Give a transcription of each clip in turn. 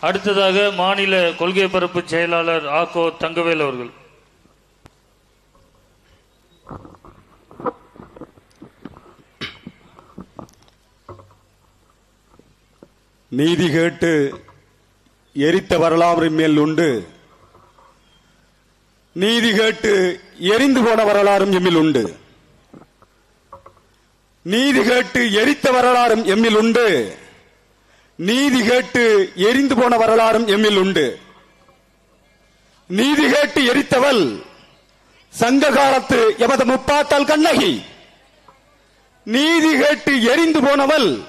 அடுத்ததாக மாநில கொள்கை பரப்பு செயலாளர் ஆகோ தங்கவேல் அவர்கள். நீதி கேட்டு எரித்த வரலாறு மேல் உண்டு. நீதி கேட்டு எரிந்து போன வரலாறும் எம்மில் உண்டு. நீதி கேட்டு எரித்த வரலாறும் எம்மில் உண்டு. நீதி கேட்டு எரிந்து போன வரலாறும் எம்மில் உண்டு. நீதி கேட்டு எரித்தவள் சங்க காலத்து எமது முப்பாத்தால் கண்ணகி. நீதி கேட்டு எரிந்து போனவள்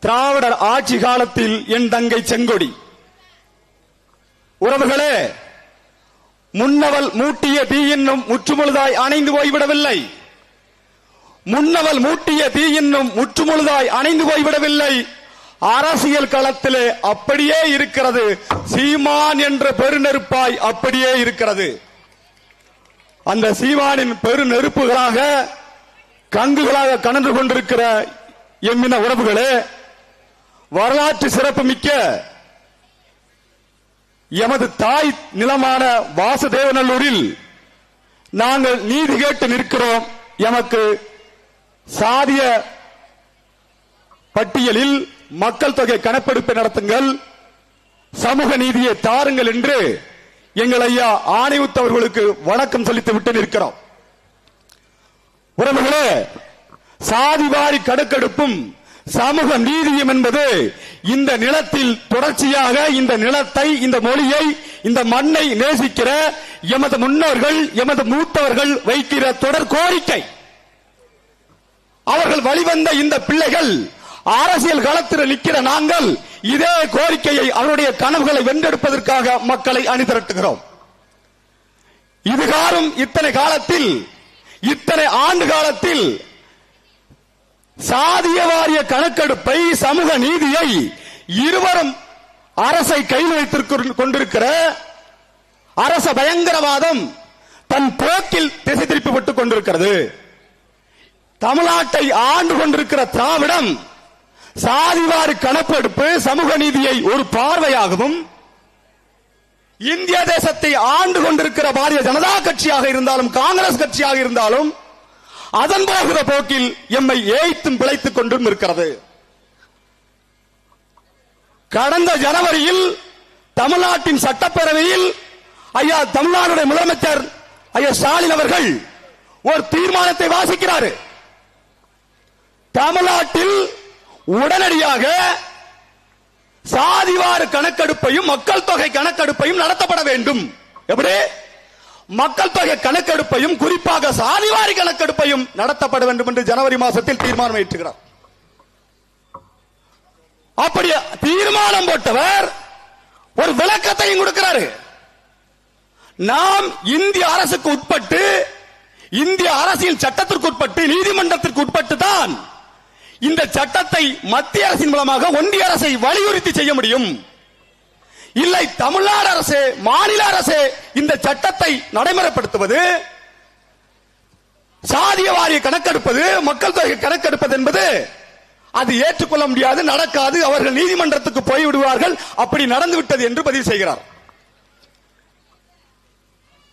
திராவிடர் ஆட்சி காலத்தில் என் தங்கை செங்கொடி. உறவுகளே முன்னவள் மூட்டிய தீ இன்னும் முற்றுமுழுதாய் அணைந்து போய்விடவில்லை. முன்னவள் மூட்டிய தீ இன்னும் முற்றுமுழுதாய் அணைந்து போய்விடவில்லை. அரசியல் களத்திலே அப்படியே இருக்கிறது. சீமான் என்ற பெருநெருப்பாய் அப்படியே இருக்கிறது. அந்த சீமானின் பெருநெருப்புகளாக கங்குகளாக கணந்து கொண்டிருக்கிற எம்மின உறவுகளே வரலாற்று சிறப்புமிக்க எமது தாய் நிலமான வாசுதேவநல்லூரில் நாங்கள் நீதி கேட்டு நிற்கிறோம். எமக்கு சாதிய பட்டியலில் மக்கள் தொகை கணக்கெடுப்பை நடத்துங்கள். சமூக நீதியை தாருங்கள் என்று எங்கள் ஐயா ஆணையுத்தவர்களுக்கு வணக்கம் செலுத்தி விட்டு நிற்கிறோம். உறவுகளே சாதிவாரி கணக்கெடுப்பும் சமூக நீதியும் என்பது இந்த நிலத்தில் தொடர்ச்சியாக இந்த நிலத்தை இந்த மொழியை இந்த மண்ணை நேசிக்கிற எமது முன்னோர்கள் எமது மூத்தவர்கள் வைக்கிற தொடர் கோரிக்கை. அவர்கள் வழிவந்த இந்த பிள்ளைகள் அரசியல் களத்தில் நிற்கிற நாங்கள் இதே கோரிக்கையை அவருடைய கனவுகளை வென்றெடுப்பதற்காக மக்களை அணிதிரட்டுகிறோம். இதுகாரும் இத்தனை காலத்தில் இத்தனை ஆண்டு காலத்தில் சாதிய வாரிய கணக்கெடுப்பை சமூக நீதியை இருவரும் அரசை கையில் வைத்திருக்க கொண்டிருக்கிற அரச பயங்கரவாதம் தன் போக்கில் திசை திருப்பிவிட்டுக் கொண்டிருக்கிறது. தமிழ்நாட்டை ஆண்டு கொண்டிருக்கிற திராவிடம் சாதிவாரி கணக்கெடுப்பு சமூக நீதியை ஒரு பார்வையாகவும் இந்திய தேசத்தை ஆண்டு கொண்டிருக்கிற பாரதிய ஜனதா கட்சியாக இருந்தாலும் காங்கிரஸ் கட்சியாக இருந்தாலும் அதன் போகிற போக்கில் எம்மை ஏய்த்தும் பிழைத்துக் கொண்டும் இருக்கிறது. கடந்த ஜனவரியில் தமிழ்நாட்டின் சட்டப்பேரவையில் ஐயா தமிழ்நாடுடைய முதலமைச்சர் ஐயா ஸ்டாலின் அவர்கள் ஒரு தீர்மானத்தை வாசிக்கிறார். தமிழ்நாட்டில் உடனடியாக சாதிவார கணக்கெடுப்பையும் மக்கள் தொகை கணக்கெடுப்பையும் நடத்தப்பட வேண்டும். எப்படி? மக்கள் தொகை கணக்கெடுப்பையும் குறிப்பாக சாதிவாரி கணக்கெடுப்பையும் நடத்தப்பட வேண்டும் என்று ஜனவரி மாசத்தில் தீர்மானம் ஏற்றுகிறார். அப்படி தீர்மானம் போட்டவர் ஒரு விளக்கத்தையும் கொடுக்கிறாரு. நாம் இந்திய அரசுக்கு உட்பட்டு இந்திய அரசியல் சட்டத்திற்கு உட்பட்டு நீதிமன்றத்திற்கு உட்பட்டு தான் இந்த சட்டத்தை மத்திய அரசின் மூலமாக ஒன்றிய அரசை வலியுறுத்தி செய்ய முடியும். இல்லை தமிழ்நாடு அரசு மாநில அரசு இந்த சட்டத்தை நடைமுறைப்படுத்துவது சாதிய வாரிய கணக்கெடுப்பது மக்கள் தொகை கணக்கெடுப்பது என்பது அது ஏற்றுக்கொள்ள முடியாது நடக்காது அவர்கள் நீதிமன்றத்துக்கு போய் விடுவார்கள் அப்படி நடந்து விட்டது என்று பதிவு செய்கிறார்.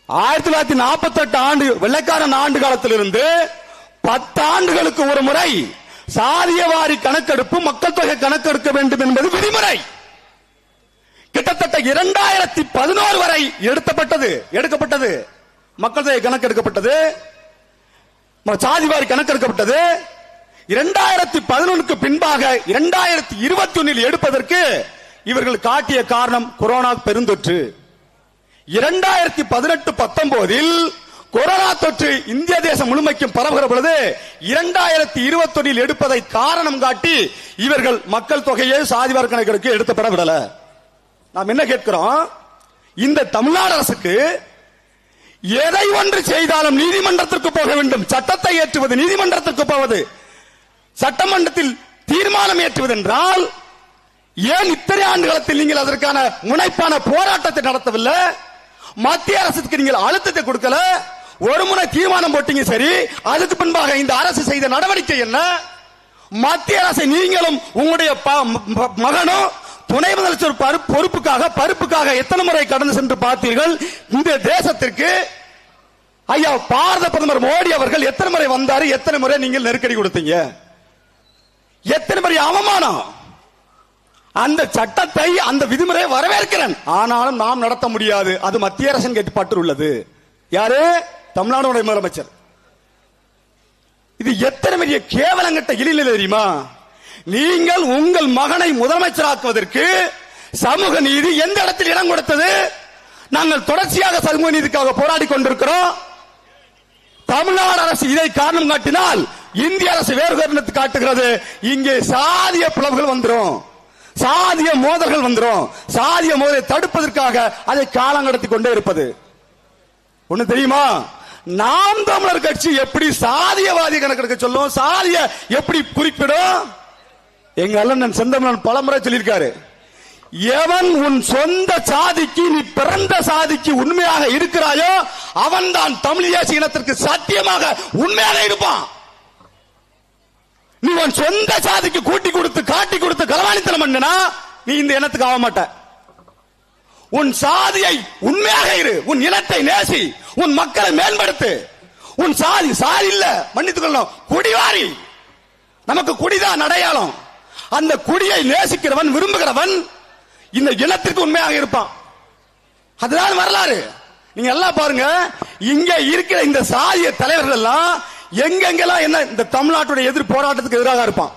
ஆயிரத்தி தொள்ளாயிரத்தி நாற்பத்தி எட்டு ஆண்டு வெள்ளைக்காரன் ஆண்டு காலத்திலிருந்து பத்து ஆண்டுகளுக்கு ஒரு முறை சாதிய வாரி கணக்கெடுப்பு மக்கள் தொகை கணக்கெடுக்க வேண்டும் என்பது விதிமுறை. கிட்டத்தட்ட இரண்டாயிரத்தி பதினோரு வரை எடுத்தப்பட்டது எடுக்கப்பட்டது. மக்கள் தொகை கணக்கெடுக்கப்பட்டது சாதிவாரி கணக்கெடுக்கப்பட்டது. இரண்டாயிரத்தி பதினொன்னுக்கு பின்பாக இரண்டாயிரத்தி இருபத்தி ஒன்னில் எடுப்பதற்கு இவர்கள் காட்டிய காரணம் கொரோனா பெருந்தொற்று. இரண்டாயிரத்தி பதினெட்டு பத்தொன்பதில் கொரோனா தொற்று இந்திய தேசம் முழுமைக்கும் பரவுகிற பொழுது இரண்டாயிரத்தி இருபத்தொன்னில் எடுப்பதை காரணம் காட்டி இவர்கள் மக்கள் தொகையை சாதி கணக்கெடுக்க எடுத்தப்பட விடல. நாம் என்ன கேட்கிறோம்? இந்த தமிழ்நாடு அரசுக்கு எதை ஒன்று செய்தாலும் நீதிமன்றத்திற்கு போக வேண்டும். சட்டத்தை ஏற்றுவது நீதிமன்றத்திற்கு போவது. சட்டமன்றத்தில் தீர்மானம் ஏற்றுவது என்றால் ஏன் இத்தனை ஆண்டு காலத்தில் நீங்கள் அதற்கான முனைப்பான போராட்டத்தை நடத்தவில்லை? மத்திய அரசுக்கு நீங்கள் அழுத்தத்தை கொடுக்கல? ஒரு முறை தீர்மானம் போட்டீங்க சரி அதுக்கு பின்பாக இந்த அரசு செய்த நடவடிக்கை என்ன? மத்திய அரசை நீங்களும் உங்களுடைய ப- ம- மகனும் துணை முதலமைச்சர் பருப்பு- பொறுப்புக்காக பருப்புக்காக எத்தனை முறை கடந்து சென்று பார்த்தீர்கள்? இந்த தேசத்திற்கு ஐயா பாரத பிரதமர் மோடி அவர்கள் எத்தனை முறை வந்தாரு? எத்தனை முறை நீங்கள் நெருக்கடி கொடுத்தீங்க? எத்தனை முறை அவமானம்? அந்த சட்டத்தை அந்த விதிமுறையை வரவேற்கிறேன். ஆனாலும் நாம் நடத்த முடியாது. அது மத்திய அரசின் கட்டுப்பாட்டில் உள்ளது. யாரு? தமிழ்நாடு முதலமைச்சர். இது எத்தனை பெரிய கேவலங்கட்ட இழில தெரியுமா? நீங்கள் உங்கள் மகனை முதலமைச்சராக்குவதற்கு சமூக நீதி எந்த இடத்தில் இடம் கொடுத்தது? நாங்கள் தொடர்ச்சியாக சமூக நீதிக்காக போராடி கொண்டிருக்கிறோம். தமிழ்நாடு அரசு இதை காரணம் காட்டினால் இந்திய அரசு வேறு காரணத்தை காட்டுகிறது. இங்கே சாதிய பிளவுகள் வந்துடும் சாதிய மோதல்கள் வந்துரும். சாதிய மோதலை தடுப்பதற்காக அதை காலம் கடத்தி கொண்டே இருப்பது. ஒண்ணு தெரியுமா? நாம் தமிழர் கட்சி எப்படி சாதியவாதி கணக்கெடுக்க சொல்லும்? சாதிய எப்படி குறிப்பிடும்? எங்க அண்ணன் செந்தமிழன் பலமுறை சொல்லியிருக்காரு. எவன் உன் சொந்த சாதிக்கு நீ பிறந்த சாதிக்கு உண்மையாக இருக்கிறாயோ அவன் தான் தமிழ் இனத்திற்கு சத்தியமாக உண்மையாக இருப்பான். நீ உன் சொந்த சாதிக்கு கூட்டி கொடுத்து காட்டி கொடுத்து களவாணித்தனம் பண்ணினா நீ இந்த இனத்துக்கு ஆக மாட்ட உன் சாதியை உண்மையாக இரு உன் இனத்தை நேசி. உன் மக்களை மேம்படுத்து. உன் சாதி சாதி இல்ல. மன்னித்துக் கொள்ளணும். குடிவாரி. நமக்கு குடிதான் அடையாளம். அந்த குடியை நேசிக்கிறவன் விரும்புகிறவன் இந்த இனத்திற்கு உண்மையாக இருப்பான். அதுதான் வரலாறு. நீங்க எல்லாம் பாருங்க இங்க இருக்கிற இந்த சாதிய தலைவர்கள் எல்லாம் எங்கெங்கெல்லாம் என்ன இந்த தமிழ்நாட்டுடைய எதிர் போராட்டத்துக்கு எதிராக இருப்பான்.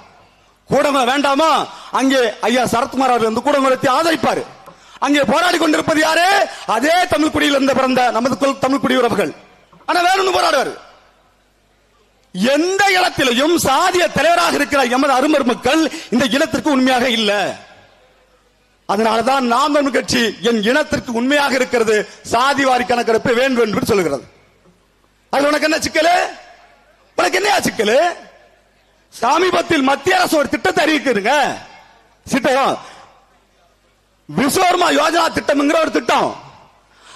கூடங்க வேண்டாமா? அங்கே ஐயா சரத்குமார் அவர்கள் வந்து கூடங்குளத்தை ஆதரிப்பாரு. அங்கே போராடி கொண்டிருப்பது யாரு? அதே தமிழ் குடியில் இருந்த பிறந்த நமது குல- தமிழ் குடியுறவுகள் ஆனா வேணும்னு போராடுவார். எந்த இடத்திலையும் சாதிய தலைவராக இருக்கிற எமது அருமருமக்கள் இந்த இனத்திற்கு உண்மையாக இல்ல. அதனாலதான் நாம் தமிழ் கட்சி என் இனத்திற்கு உண்மையாக இருக்கிறது. சாதி வாரி கணக்கெடுப்பு வேண்டும் என்று சொல்கிறது அது உனக்கு என்ன சிக்கலு? உனக்கு என்ன சிக்கலு? சமீபத்தில் மத்திய அரசு ஒரு திட்டத்தை அறிவிக்கிறீங்க திட்டம் விஸ்வகர்மா யோஜனா திட்டம்ங்கிற ஒரு திட்டம்.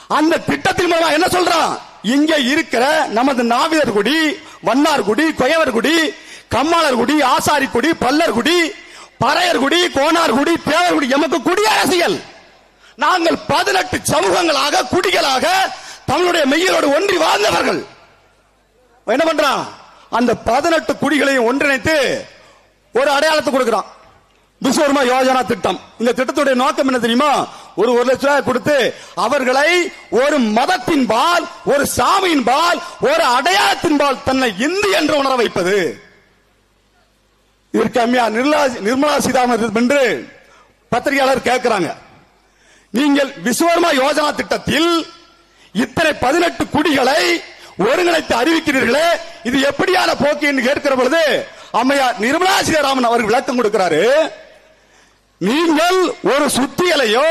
அந்த திட்டத்தின் மூலமா என்ன சொல்றான்? இங்க இருக்கிற நமது நாவிதர் குடி வண்ணார் குடி கொயவர் குடி கம்மாளர் குடி ஆசாரி குடி பல்லர் குடி பறையர் குடி கோனார் குடி தேவர் குடி எமக்கு குடி அரசியல் நாங்கள் பதினெட்டு சமூகங்களாக குடிகளாக தமிழுடைய மெய்யலோடு ஒன்றி வாழ்ந்தவர்கள். என்ன பண்றான்? அந்த பதினெட்டு குடிகளையும் ஒன்றிணைத்து ஒரு அடையாளத்தை கொடுக்கிறான். விஸ்வகர்மா யோஜனா திட்டம். இந்த திட்டத்துடைய நோக்கம் என்ன தெரியுமா? ஒரு ஒரு லட்சம் ரூபாய் கொடுத்து அவர்களை ஒரு மதத்தின் பால் ஒரு சாமியின் பால் ஒரு அடையாளத்தின் பால் தன்னை இந்து என்று உணர வைப்பது. இதற்கு அம்மையா நிர்மலா நிர்மலா சீதாராமன் என்று பத்திரிகையாளர் கேட்கிறாங்க. நீங்கள் விஸ்வகர்மா யோஜனா திட்டத்தில் இத்தனை பதினெட்டு குடிகளை ஒருங்கிணைத்து அறிவிக்கிறீர்களே இது எப்படியான போக்கு என்று கேட்கிற பொழுது அம்மையார் நிர்மலா சீதாராமன் அவர்கள் விளக்கம் கொடுக்கிறாரு. நீங்கள் ஒரு சுத்தியலையோ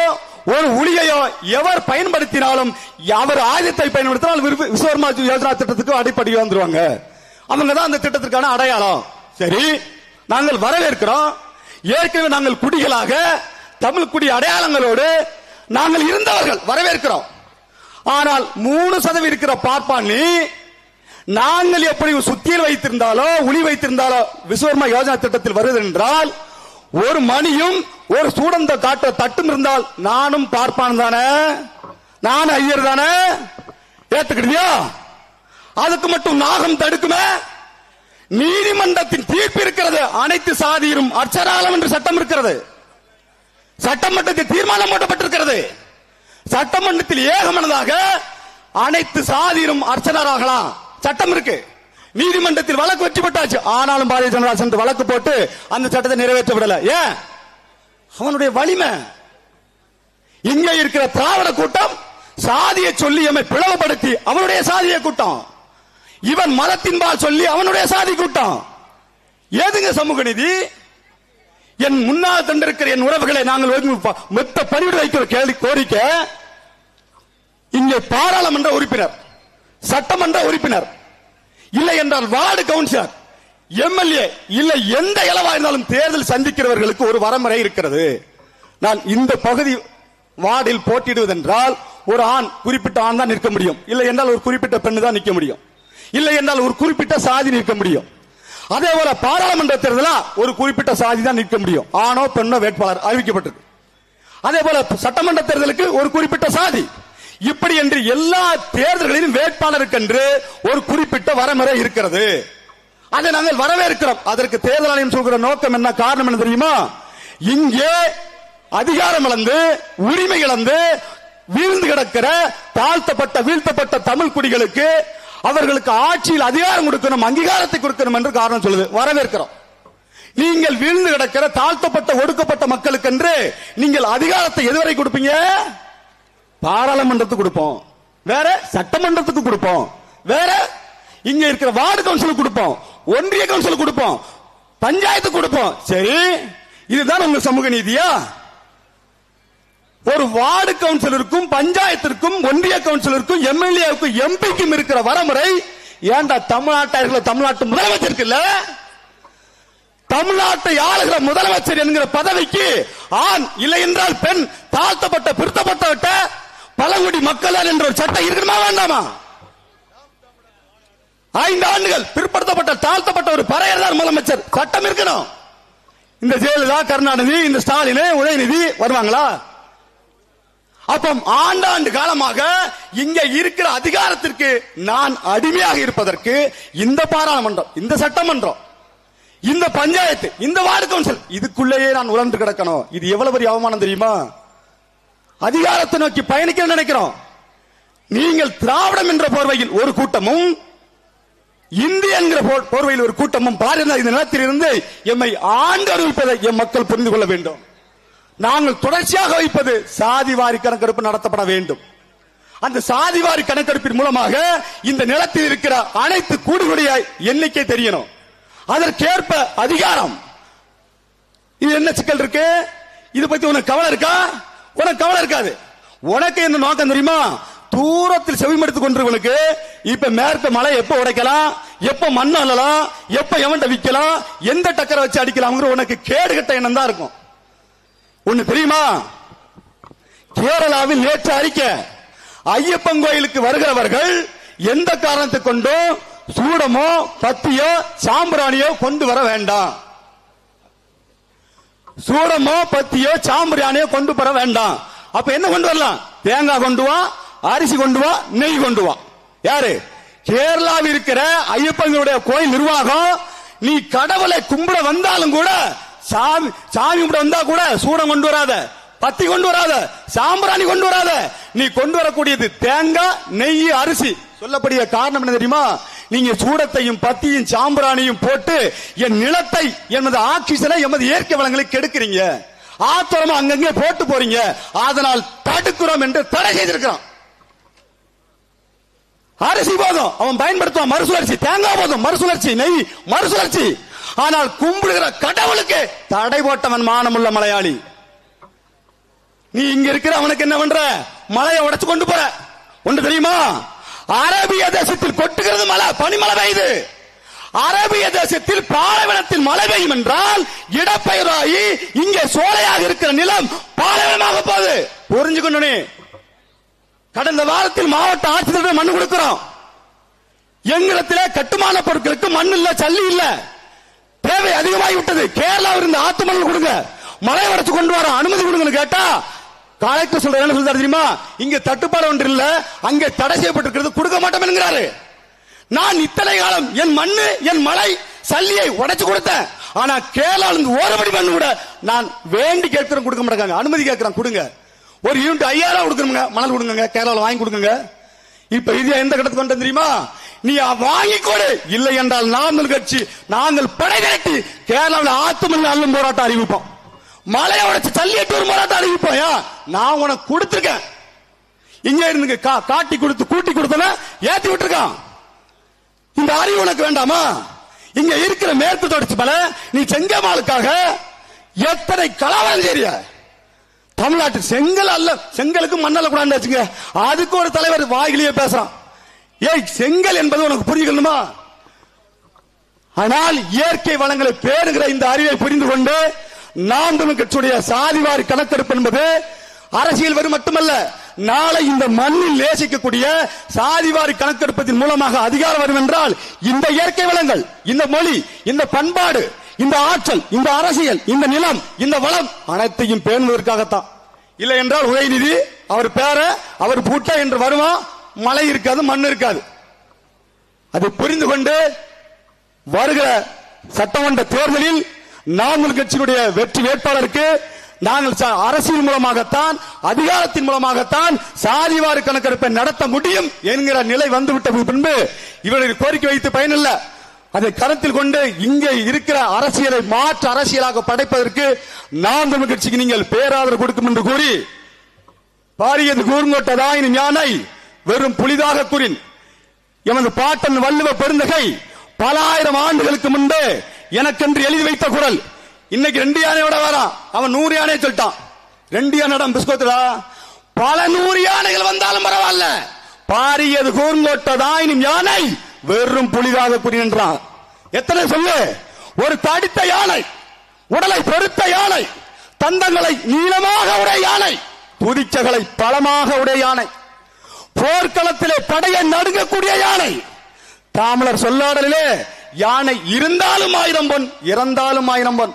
ஒரு உளியையோ எவர் பயன்படுத்தினாலும் அவர் ஆயுதத்தை பயன்படுத்தினால் விஸ்வர்மா யோஜனா திட்டத்துக்கு அடிப்படி வந்துருவாங்க. அவங்க தான் அந்த திட்டத்திற்கான அடையாளம். சரி நாங்கள் வரவேற்கிறோம். ஏற்கனவே நாங்கள் குடிகளாக தமிழ் குடி அடையாளங்களோடு நாங்கள் இருந்தவர்கள் வரவேற்கிறோம். ஆனால் மூணு சதவீதம் இருக்கிற பார்ப்பான் நாங்கள் எப்படி சுத்தியில் வைத்திருந்தாலோ உளி வைத்திருந்தாலோ விஸ்வர்மா யோஜனா திட்டத்தில் வருது என்றால் ஒரு மணியும் ஒரு சூடந்த காட்ட தட்டும் இருந்தால் நானும் பார்ப்பான் தானே? நான் ஐயர் தானே? ஏத்துக்கிட்டியா? அதுக்கு மட்டும் நாகம் தடுக்குமே? நீதிமன்றத்தின் தீர்ப்பு இருக்கிறது. அனைத்து சாதியிலும் அர்ச்சராலம் என்று சட்டம் இருக்கிறது. சட்டமன்றத்தில் தீர்மானம் போட்டப்பட்டிருக்கிறது. சட்டமன்றத்தில் ஏகமனதாக அனைத்து சாதியிலும் அர்ச்சனராகலாம் சட்டம் இருக்கு. நீதிமன்றத்தில் வழக்கு வெற்றி பெற்றாச்சு. ஆனாலும் பாரதிய ஜனதா சென்று வழக்கு போட்டு அந்த சட்டத்தை நிறைவேற்ற விடல. ஏன்? அவனுடைய வலிமை. இங்கே இருக்கிற திராவிட கூட்டம் சாதியை சொல்லி எம்மை பிளவுபடுத்தி அவனுடைய சாதிய கூட்டம். இவன் மதத்தின்பால் சொல்லி அவனுடைய சாதி கூட்டம். ஏதுங்க சமூக நீதி? என் முன்னால் தந்திருக்கிற என் உறவுகளை நாங்கள் ஒரு மெத்த பணிவிட வைக்கிற கேள்வி கோரிக்கை. இங்கே பாராளுமன்ற உறுப்பினர் சட்டமன்ற உறுப்பினர் இல்லை என்றால் வார்டு கவுன்சிலர் எம்எல்ஏ இல்லை எந்த இளவா இருந்தாலும் தேர்தல் சந்திக்கிறவர்களுக்கு ஒரு வரமுறை இருக்கிறது. நான் இந்த பகுதி வார்டில் போட்டியிடுவதென்றால் ஒரு ஆண் குறிப்பிட்ட ஆண் தான் நிற்க முடியும். இல்லை என்றால் ஒரு குறிப்பிட்ட பெண்ணு தான் நிற்க முடியும். இல்லை என்றால் ஒரு குறிப்பிட்ட சாதி நிற்க முடியும். அதே போல பாராளுமன்ற தேர்தலா ஒரு குறிப்பிட்ட சாதி தான் நிற்க முடியும். ஆணோ பெண்ணோ வேட்பாளர் அறிவிக்கப்பட்டிருக்கு. அதே போல சட்டமன்ற தேர்தலுக்கு ஒரு குறிப்பிட்ட சாதி. இப்படி என்று எல்லா தேர்தல்களிலும் வேட்பாளருக்கென்று ஒரு குறிப்பிட்ட வரமுறை இருக்கிறது. அதை நாங்கள் வரவேற்கிறோம். அதற்கு தேர்தல் ஆணையம் சொல்கிற நோக்கம் என்ன காரணம் என்ன தெரியுமா? இங்கே அதிகாரம் இழந்து உரிமை இழந்து வீழ்ந்து கிடக்கிற தாழ்த்தப்பட்ட வீழ்த்தப்பட்ட தமிழ் குடிகளுக்கு அவர்களுக்கு ஆட்சியில் அதிகாரம் கொடுக்கணும் அங்கீகாரத்தை கொடுக்கணும் என்று காரணம் சொல்லுது. வரவேற்கிறோம். நீங்கள் வீழ்ந்து கிடக்கிற தாழ்த்தப்பட்ட ஒடுக்கப்பட்ட மக்களுக்கென்று நீங்கள் அதிகாரத்தை எதுவரை கொடுப்பீங்க? பாராளுமன்றத்துக்கு கொடுப்போம். வேற சட்டமன்றத்துக்கு கொடுப்போம். வேற இங்க இருக்கிற வார்டு கவுன்சிலுக்கு கொடுப்போம். ஒன்றிய கவுன்சிலுக்கு கொடுப்போம். பஞ்சாயத்து கொடுப்போம். சரி இதுதான் உங்க சமூக நீதியா? ஒரு வார்டு கவுன்சிலருக்கும் பஞ்சாயத்திற்கும் ஒன்றிய கவுன்சிலருக்கும் எம்எல்ஏவுக்கும் எம்பிக்கும் இருக்கிற வரமுறை ஏன்டா தமிழ்நாட்டாளர்களை தமிழ்நாட்டு முதலமைச்சருக்கு இல்ல? தமிழ்நாட்டை ஆளுகிற முதலமைச்சர் என்கிற பதவிக்கு ஆண் இல்லை என்றால் பெண் தாழ்த்தப்பட்ட பிற்பட்டப்பட்ட பழங்குடி மக்களால் என்ற ஒரு சட்டம் இருக்கணுமா வேண்டாமா? ஐந்து ஆண்டுகள் பிற்படுத்தப்பட்ட தாழ்த்தப்பட்ட ஒரு பறையர் தான் முதலமைச்சர். சட்டம் இருக்கணும். இந்த ஜெயலலிதா கருணாநிதி இந்த ஸ்டாலின் உதயநிதி வருவாங்களா? அப்ப ஆண்டாண்டு காலமாக இங்க இருக்கிற அதிகாரத்திற்கு நான் அடிமையாக இருப்பதற்கு இந்த பாராளுமன்றம் இந்த சட்டமன்றம் இந்த பஞ்சாயத்து இந்த வார்டு கவுன்சில் இதுக்குள்ளேயே நான் உழந்து கிடக்கணும். இது எவ்வளவு பெரிய அவமானம் தெரியுமா? அதிகாரத்தை நோக்கி பயணிக்க நினைக்கிறோம். நீங்கள் திராவிடம் என்ற போர்வையில் ஒரு கூட்டமும் இந்திய என்கிற போர்- போர்வையில் ஒரு கூட்டமும் பாருங்கள் இந்த நிலத்தில் இருந்து எம்மை ஆண்டு அறிவிப்பதை எம் மக்கள் புரிந்து கொள்ள வேண்டும். நாங்கள் தொடர்ச்சியாக வைப்பது சாதிவாரி கணக்கெடுப்பு நடத்தப்பட வேண்டும். அந்த சாதிவாரி கணக்கெடுப்பின் மூலமாக இந்த நிலத்தில் இருக்கிற அனைத்து கூடுகளுடைய எண்ணிக்கை தெரியணும். அதற்கேற்ப அதிகாரம். இது என்ன சிக்கல் இருக்கு? இது பத்தி உனக்கு கவலை இருக்கா? உனக்கு கவலை இருக்காது. உனக்கு என்ன நோக்கம் தெரியுமா? தூரத்தில் செவிமடுத்துக் கொண்டிருவனுக்கு இப்ப மேற்கு மலை எப்ப உடைக்கலாம்? எப்ப மண் அள்ளலாம்? எப்ப எவன்ட்ட விக்கலாம் எந்த டக்கரை வச்சு அடிக்கலாம்ங்கிற உனக்கு கேடு கட்ட எண்ணம் தான் இருக்கும். ஒண்ணு தெரியுமா? கேரளாவில் நேற்று அறிக்கை. ஐயப்பன் கோயிலுக்கு வருகிறவர்கள் எந்த காரணத்தை கொண்டும் சூடமோ பத்தியோ சாம்பிராணியோ கொண்டு வர வேண்டாம். சூடமோ பத்தியோ சாம்பிராணியோ கொண்டு வர வேண்டாம். அப்ப என்ன கொண்டு வரலாம்? தேங்காய் கொண்டு வா அரிசி கொண்டு வா நெய் கொண்டு வா. யாரு? கேரளாவில் இருக்கிற ஐயப்பங்களுடைய கோயில் நிர்வாகம். நீ கடவுளை கும்பிட வந்தாலும் கூட சாமி சாமி கும்பிட வந்தா கூட சூடம் கொண்டு வராத. பத்தி கொண்டு வராத. சாம்பிராணி கொண்டு வராத. நீ கொண்டு வரக்கூடியது தேங்காய் நெய் அரிசி. சொல்லப்படிய காரணம் என்ன தெரியுமா? நீங்க சூடத்தையும் பத்தியும் சாம்பிராணியும் போட்டு என் நிலத்தை எமது ஆக்சிஜனை எமது இயற்கை வளங்களை கெடுக்கிறீங்க. ஆத்திரமா அங்கங்கே போட்டு போறீங்க. அதனால் தடுக்கிறோம் என்று தடை செய்திருக்கிறோம் அரிசி போதும். அவன் பயன்படுத்துவான் மறுசுழற்சி. தேங்காய் போதும். மறுசுழற்சி. நெய் மறுசுழற்சி. ஆனால் கும்பிடுகிற கடவுளுக்கு தடை போட்டவன் மானமுள்ள மலையாளி. நீ இங்க இருக்கிற அவனுக்கு என்ன பண்ற? மலையை உடைச்சு கொண்டு போற. ஒன்று தெரியுமா? அரேபிய தேசத்தில் கொட்டுகிறது மழை பனிமழை பெய்யுது. அரேபிய தேசத்தில் பாலைவனத்தில் மழை பெய்யும் என்றால் இடப்பெயராகி இங்கே சோலையாக இருக்கிற நிலம் பாலைவனமாக போகுது. புரிஞ்சுக்கணும் கடந்த வாரத்தில் மாவட்ட ஆட்சித்தலைவர் மண் கொடுக்கிறோம். எங்களிடத்திலே கட்டுமான பொருட்களுக்கு மண் இல்ல சல்லி இல்ல. தேவை அதிகமாகி விட்டது கேரளாவில் இருந்து ஆத்து மண் கொடுங்க. மழை உடைச்சு கொண்டு வர அனுமதி கொடுங்கன்னு கேட்டா கலெக்டர் சொல்ற என்ன சொல்றாரு தெரியுமா? இங்க தட்டுப்பாடு ஒன்று இல்ல அங்கே தடை செய்யப்பட்டிருக்கிறது கொடுக்க மாட்டோம் என்கிறாரு. நான் இத்தனை காலம் என் மண்ணு என் மலை சல்லியை உடைச்சு கொடுத்தேன். ஆனா கேரளால ஓரபடி மண்ணு கூட நான் வேண்டி கேட்கிறேன் கொடுக்க மாட்டாங்க அனுமதி கேட்கிறேன் கொடுங்க. ஒரு யூனிட் ஐயாயிரம் கொடுக்கணுங்க மணல் கொடுங்க கேரளாவில் வாங்கி கொடுங்க இப்ப இது எந்த கட்டத்துக்கு வந்து தெரியுமா? நீ வாங்கி கொடு. இல்லை என்றால் நாங்கள் கட்சி நாங்கள் படை திரட்டி கேரளாவில் ஆத்துமல்ல அள்ளும் போராட்டம் அறிவிப்போம். மலையை உடைச்சு தள்ளிட்டு ஒரு போராட்டம் அறிவிப்போம் போயா? நான் உனக்கு கொடுத்துருக்கேன். இங்க இருந்து கா- காட்டி கொடுத்து கூட்டி கொடுத்தன ஏத்தி விட்டுருக்கான். இந்த அறிவு உனக்கு வேண்டாமா? இங்க இருக்கிற மேற்கு தொடர்ச்சி மலை நீ செங்கமாலுக்காக எத்தனை கலவரம் தெரிய தமிழ்நாட்டு செங்கல் அல்ல செங்கலுக்கு மண்ணல்ல கூடாது அதுக்கு ஒரு தலைவர் வாயிலேயே பேசுறான். ஏய் செங்கல் என்பது உனக்கு புரிஞ்சுக்கணுமா ஆனால் இயற்கை வளங்களை பேருகிற இந்த அறிவை புரிந்து கொண்டு நாம் தமிழ் கட்சியுடைய சாதிவாரி கணக்கெடுப்பு என்பது அரசியல் வரும் மட்டுமல்ல நாளை இந்த மண்ணில் நேசிக்கக்கூடிய சாதிவாரி கணக்கெடுப்பதன் மூலமாக அதிகாரம் வரும் என்றால் இந்த இயற்கை வளங்கள் இந்த மொழி இந்த பண்பாடு இந்த ஆற்றல் இந்த அரசியல் இந்த நிலம் இந்த வளம் அனைத்தையும் பேணுவதற்காகத்தான். இல்லை என்றால் உதயநிதி அவர் பேர அவர் பூட்ட என்று வருமா? மழை இருக்காது மண் இருக்காது. அதை புரிந்து கொண்டு வருகிற சட்டமன்ற தேர்தலில் நாங்கள் கட்சியினுடைய வெற்றி வேட்பாளருக்கு நாங்கள் அரசியல் மூலமாகத்தான் அதிகாரத்தின் மூலமாகத்தான் சாதிவாரி கணக்கெடுப்பை நடத்த முடியும் என்கிற நிலை வந்துவிட்ட பின்பு இவர்கள் கோரிக்கை வைத்து பயனில்லை. அதை கருத்தில் கொண்டு இங்கே இருக்கிற அரசியலை மாற்று அரசியலாக படைப்பதற்கு நாம் தமிழ் கட்சிக்கு நீங்கள் பேராதரவு கொடுக்கும் என்று கூறி பாரியது கூர்ங்கோட்டதாயின் ஞானை வெறும் புலிதாக கூறின். எமது பாட்டன் வள்ளுவ பெருந்தகை பல ஆயிரம் ஆண்டுகளுக்கு முன்பு எனக்கென்று எழுதி வைத்த குரல். இன்னைக்கு ரெண்டு யானையோட வரான் அவன் நூறு யானையை சொல்லிட்டான். ரெண்டு யானை பிஸ்கோத்துடா பல நூறு யானைகள் வந்தாலும் பரவாயில்ல. பாரியது கூர்ங்கோட்டதாயின் யானை? வெறும் புலிதாக கூறினான் எத்தனை சொல்லு? ஒரு தடித்த யானை உடலை பொறுத்த யானை தந்தங்களை நீளமாக உடைய யானை துதிச்சகளை பலமாக உடைய யானை போர்க்களத்திலே படையை நடுங்கக்கூடிய யானை. தாமலர் சொல்லாடலிலே யானை இருந்தாலும் ஆயிரம் பொன் இறந்தாலும் ஆயிரம் பொன்.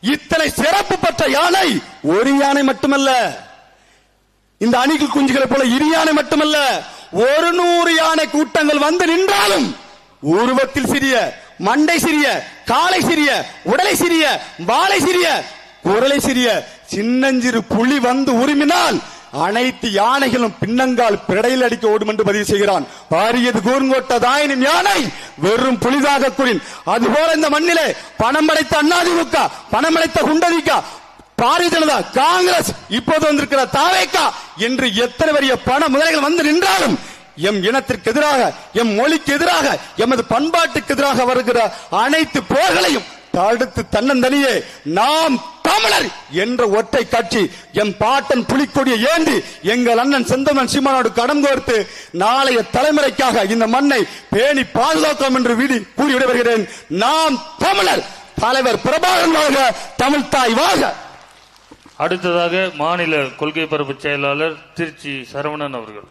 இத்தனை சிறப்பு பெற்ற யானை ஒரு யானை மட்டுமல்ல. இந்த அணிகள் குஞ்சுகளை போல இரு யானை மட்டுமல்ல. ஒரு நூறு யானை கூட்டங்கள் வந்து நின்றாலும் உருவத்தில் சிறிய மண்டை சிறிய காலை சிறிய உடலை சிறிய வாழை சிறிய குரலை சிறிய சின்னஞ்சிறு புலி வந்து உருமினால் அனைத்து யானைகளும் பின்னங்கால் பிடையில் அடிக்க ஓடும் என்று பதிவு செய்கிறான். பாரியது கூர்ங்கோட்டதாயினும் யானை? வெறும் புலிதாக கூறின். அதுபோல இந்த மண்ணிலே பணம் படைத்த அண்ணாதிமுக பணம் படைத்த குண்டதிக்கா பாரதிய ஜனதா காங்கிரஸ் இப்போது வந்திருக்கிற தாவேக்கா என்று எத்தனை பெரிய பண முதலைகள் வந்து நின்றாலும் எம் இனத்திற்கு எதிராக எம் மொழிக்கு எதிராக எமது பண்பாட்டுக்கு எதிராக வருகிற அனைத்து போர்களையும் தடுத்து தன்னந்தனியே நாம் தமிழர் என்ற ஒற்றை காட்சி எம் பாட்டன் புலிக்கொடியை ஏந்தி எங்கள் அண்ணன் செந்தமன் சீமானோடு கடன் கோர்த்து நாளைய தலைமுறைக்காக இந்த மண்ணை பேணி பாதுகாக்கும் என்று விதி கூறி விடைபெறுகிறேன். நாம் தமிழர் தலைவர் பிரபாகரன் வாழ்க தமிழ் தாய் வாழ்க அடுத்ததாக மாநில கொள்கை பரப்பு செயலாளர் திருச்சி சரவணன் அவர்கள்.